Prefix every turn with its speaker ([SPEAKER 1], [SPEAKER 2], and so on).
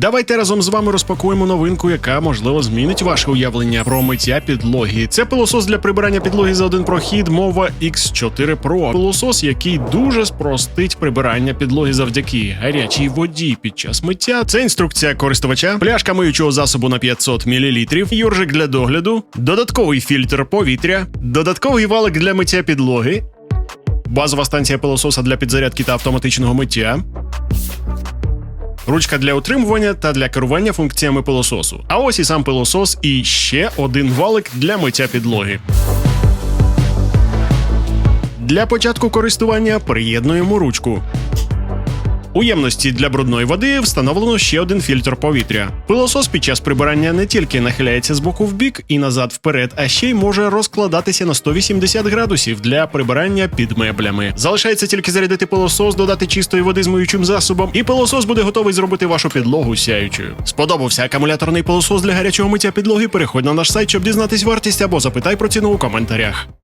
[SPEAKER 1] Давайте разом з вами розпакуємо новинку, яка можливо змінить ваше уявлення про миття підлоги. Це пилосос для прибирання підлоги за один прохід, мова X4 Pro. Пилосос, який дуже спростить прибирання підлоги завдяки гарячій воді під час миття. Це інструкція користувача, пляшка миючого засобу на 500 мл, юржик для догляду, додатковий фільтр повітря, додатковий валик для миття підлоги, базова станція пилососа для підзарядки та автоматичного миття. Ручка для утримування та для керування функціями пилососу. А ось і сам пилосос, і ще один валик для миття підлоги. Для початку користування приєднуємо ручку. У ємності для брудної води встановлено ще один фільтр повітря. Пилосос під час прибирання не тільки нахиляється з боку в бік і назад вперед, а ще й може розкладатися на 180 градусів для прибирання під меблями. Залишається тільки зарядити пилосос, додати чистої води з миючим засобом, і пилосос буде готовий зробити вашу підлогу сяючою. Сподобався акумуляторний пилосос для гарячого миття підлоги? Переходь на наш сайт, щоб дізнатись вартість або запитай про ціну у коментарях.